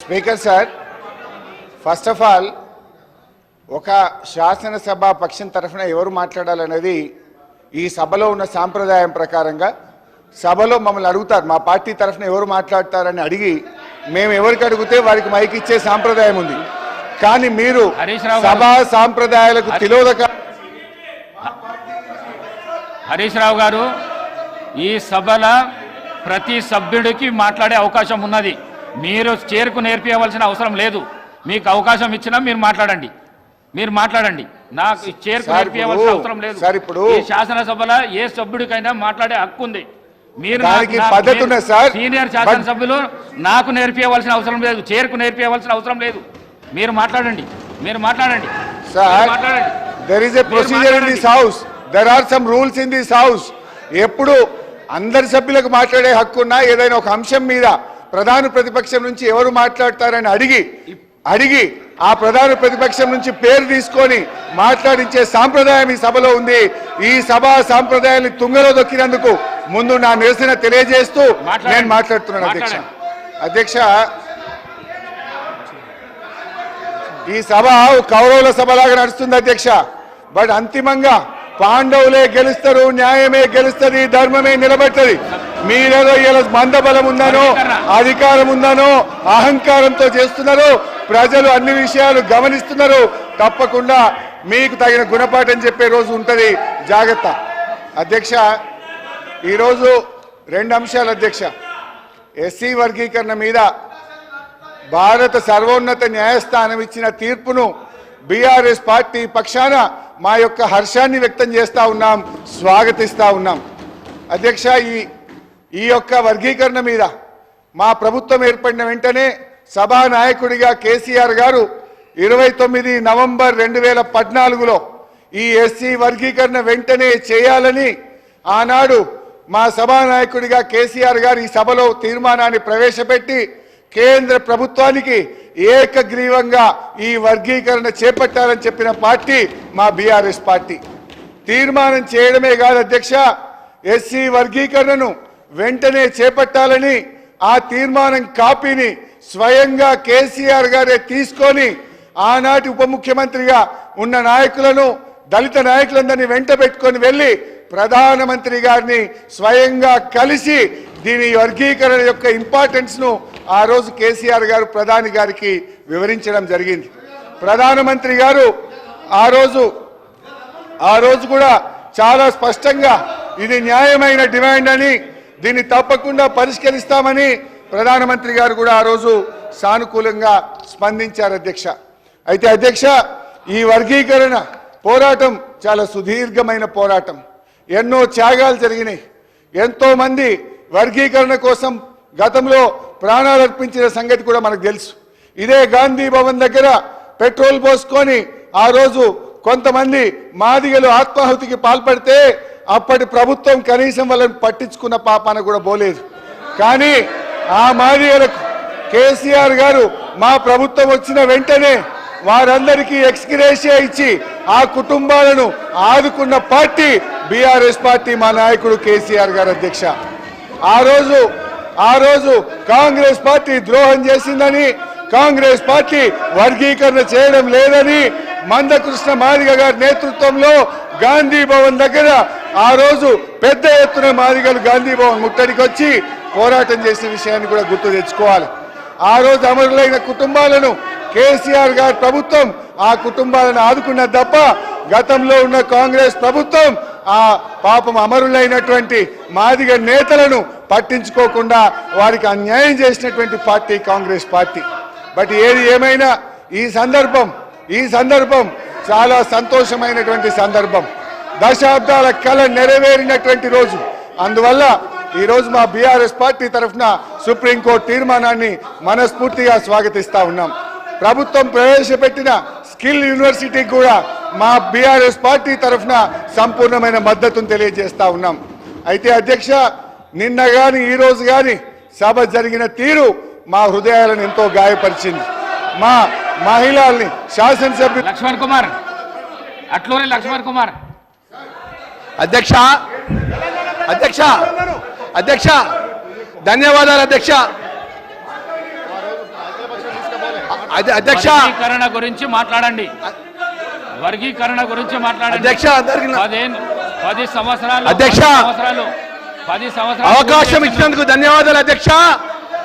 Speaker sir first of all ఒక శాసనసభ పక్షం తరఫున ఎవరు మాట్లాడాలనేది ఈ సభలో ఉన్న సాంప్రదాయం ప్రకారంగా సభలో మమ్మల్ని అడుగుతారు. మా పార్టీ తరఫున ఎవరు మాట్లాడతారని అడిగి మేము ఎవరికి అడిగితే వారికి మైక్ ఇచ్చే సాంప్రదాయం ఉంది. కానీ మీరు. సభా సాంప్రదాయాలకు తిలోదక హరీష్ రావు గారు ఈ సభల ప్రతి సభ్యుడికి మాట్లాడే అవకాశం ఉన్నది. మీరు చేరుకు నేర్పించవలసిన అవసరం లేదు. మీకు అవకాశం ఇచ్చినా మీరు మాట్లాడండి. మీరు మాట్లాడండి. నాకు చేరుకు నేర్పించవలసిన అవసరం లేదు. సార్ ఇప్పుడు- ఈ శాసనసభల ఏ సభ్యుడికైనా మాట్లాడే హక్కు ఉంది. మీరు. సీనియర్ శాసనసభ్యులు నాకు నేర్పించవలసిన అవసరం లేదు. చేరుకు నేర్పించవలసిన అవసరం లేదు. మీరు మాట్లాడండి. మీరు మాట్లాడండి. మాట్లాడండి. There is a procedure in this house there are some rules in this house ఎప్పుడు అందరి సభ్యులకు మాట్లాడే హక్కు ఉన్నా ఏదైనా ఒక అంశం మీద ప్రధాన ప్రతిపక్షం నుంచి ఎవరు మాట్లాడతారని అడిగి అడిగి ఆ ప్రధాన ప్రతిపక్షం నుంచి పేరు తీసుకొని మాట్లాడించే సాంప్రదాయం ఈ సభలో ఉంది ఈ సభా సాంప్రదాయాన్ని తుంగలో దొక్కినందుకు ముందు నా నిరసన తెలియజేస్తూ. నేను మాట్లాడుతున్నాను అధ్యక్ష. అధ్యక్ష ఈ సభ కౌరవుల సభలాగా నడుస్తుంది అధ్యక్ష బట్ అంతిమంగా పాండవులే గెలుస్తారు న్యాయమే గెలుస్తుంది ధర్మమే నిలబెట్టది మీరేదో ఇలా మందబలం ఉందనో అధికారం ఉందనో అహంకారంతో చేస్తున్నారు. ప్రజలు అన్ని విషయాలు గమనిస్తున్నారు. తప్పకుండా మీకు తగిన గుణపాఠం చెప్పే రోజు ఉంటది. జాగ్రత్త. అధ్యక్ష ఈరోజు రెండు అంశాలు అధ్యక్ష. ఎస్సీ వర్గీకరణ మీద భారత సర్వోన్నత న్యాయస్థానం ఇచ్చిన తీర్పును బీఆర్ఎస్ పార్టీ పక్షాన మా యొక్క హర్షాన్ని వ్యక్తం చేస్తా ఉన్నాం స్వాగతిస్తా ఉన్నాం. అధ్యక్ష ఈ ఈ యొక్క వర్గీకరణ మీద మా ప్రభుత్వం ఏర్పడిన వెంటనే సభా నాయకుడిగా కేసీఆర్ గారు ఇరవై తొమ్మిది నవంబర్ రెండు వేల పద్నాలుగులో ఈ ఎస్సీ వర్గీకరణ వెంటనే చేయాలని ఆనాడు మా సభానాయకుడిగా కేసీఆర్ గారు ఈ సభలో తీర్మానాన్ని ప్రవేశపెట్టి కేంద్ర ప్రభుత్వానికి ఏకగ్రీవంగా ఈ వర్గీకరణ చేపట్టాలని చెప్పిన పార్టీ మా బీఆర్ఎస్ పార్టీ. తీర్మానం చేయడమే కాదు అధ్యక్ష ఎస్సీ వర్గీకరణను వెంటనే చేపట్టాలని ఆ తీర్మానం కాపీని స్వయంగా కేసీఆర్ గారే తీసుకొని ఆనాటి ఉప ముఖ్యమంత్రిగా ఉన్న నాయకులను దళిత నాయకులందరినీ వెంట పెట్టుకొని వెళ్ళి ప్రధానమంత్రి గారిని స్వయంగా కలిసి దీని వర్గీకరణ యొక్క ఇంపార్టెన్స్ను ఆ రోజు కేసీఆర్ గారు ప్రధాని గారికి వివరించడం జరిగింది. ప్రధానమంత్రి గారు ఆ రోజు ఆ రోజు కూడా చాలా స్పష్టంగా ఇది న్యాయమైన డిమాండ్ అని దీన్ని తప్పకుండా పరిష్కరిస్తామని ప్రధానమంత్రి గారు కూడా ఆ రోజు సానుకూలంగా స్పందించారు అధ్యక్ష. అయితే అధ్యక్ష ఈ వర్గీకరణ పోరాటం చాలా సుదీర్ఘమైన పోరాటం. ఎన్నో త్యాగాలు జరిగినాయి. ఎంతో మంది వర్గీకరణ కోసం గతంలో ప్రాణాలు అర్పించిన సంగతి కూడా మనకు తెలుసు. ఇదే గాంధీ భవన్ దగ్గర పెట్రోల్ పోసుకొని ఆ రోజు కొంతమంది మాదిగలు ఆత్మాహుతికి పాల్పడితే అప్పటి ప్రభుత్వం కనీసం వాళ్ళని పట్టించుకున్న పాపాన కూడా పోలేదు. కానీ ఆ మాదిగలకు కేసీఆర్ గారు మా ప్రభుత్వం వచ్చిన వెంటనే వారందరికీ ఎక్స్గ్రేషియా ఇచ్చి ఆ కుటుంబాలను ఆదుకున్న పార్టీ బీఆర్ఎస్ పార్టీ మా నాయకుడు కేసీఆర్ గారు అధ్యక్ష. ఆ రోజు ఆ రోజు కాంగ్రెస్ పార్టీ ద్రోహం చేసిందని కాంగ్రెస్ పార్టీ వర్గీకరణ చేయడం లేదని మందకృష్ణ మాదిగ గారి నేతృత్వంలో గాంధీ భవన్ దగ్గర ఆ రోజు పెద్ద ఎత్తున మాదిగలు గాంధీ భవన్ ముట్టడికి వచ్చి పోరాటం చేసిన విషయాన్ని కూడా గుర్తు తెచ్చుకోవాలి. ఆ రోజు అమరులైన కుటుంబాలను కేసీఆర్ గారి ప్రభుత్వం ఆ కుటుంబాలను ఆదుకున్న తప్ప గతంలో ఉన్న కాంగ్రెస్ ప్రభుత్వం ఆ పాపం అమరులైనటువంటి మాదిగ నేతలను పట్టించుకోకుండా వారికి అన్యాయం చేసినటువంటి పార్టీ కాంగ్రెస్ పార్టీ. బట్ ఏది ఏమైనా ఈ సందర్భం ఈ సందర్భం చాలా సంతోషమైనటువంటి సందర్భం. దశాబ్దాల కళ నెరవేరినటువంటి రోజు. అందువల్ల ఈరోజు మా బీఆర్ఎస్ పార్టీ తరఫున సుప్రీంకోర్టు తీర్మానాన్ని మనస్ఫూర్తిగా స్వాగతిస్తా ఉన్నాం. ప్రభుత్వం ప్రవేశపెట్టిన స్కిల్ యూనివర్సిటీకి కూడా మా బీఆర్ఎస్ పార్టీ తరఫున సంపూర్ణమైన మద్దతును తెలియజేస్తా ఉన్నాం. అయితే అధ్యక్ష నిన్న కానీ ఈరోజు కానీ సభ జరిగిన తీరు మా హృదయాలను ఎంతో గాయపరిచింది. మా మహిళల్ని శాసనసభ్యులు లక్ష్మణ్ కుమార్. అట్లూరి లక్ష్మణ్ కుమార్. అధ్యక్ష అధ్యక్ష అధ్యక్ష ధన్యవాదాలు అధ్యక్ష. అధ్య- అధ్యక్ష. గురించి మాట్లాడండి. వర్గీకరణ గురించి మాట్లాడండి. అధ్యక్ష పది సంవత్సరాలు అధ్యక్ష! సంవత్సరాలు పది సంవత్సరాలు అవకాశం ఇచ్చినందుకు ధన్యవాదాలు అధ్యక్ష.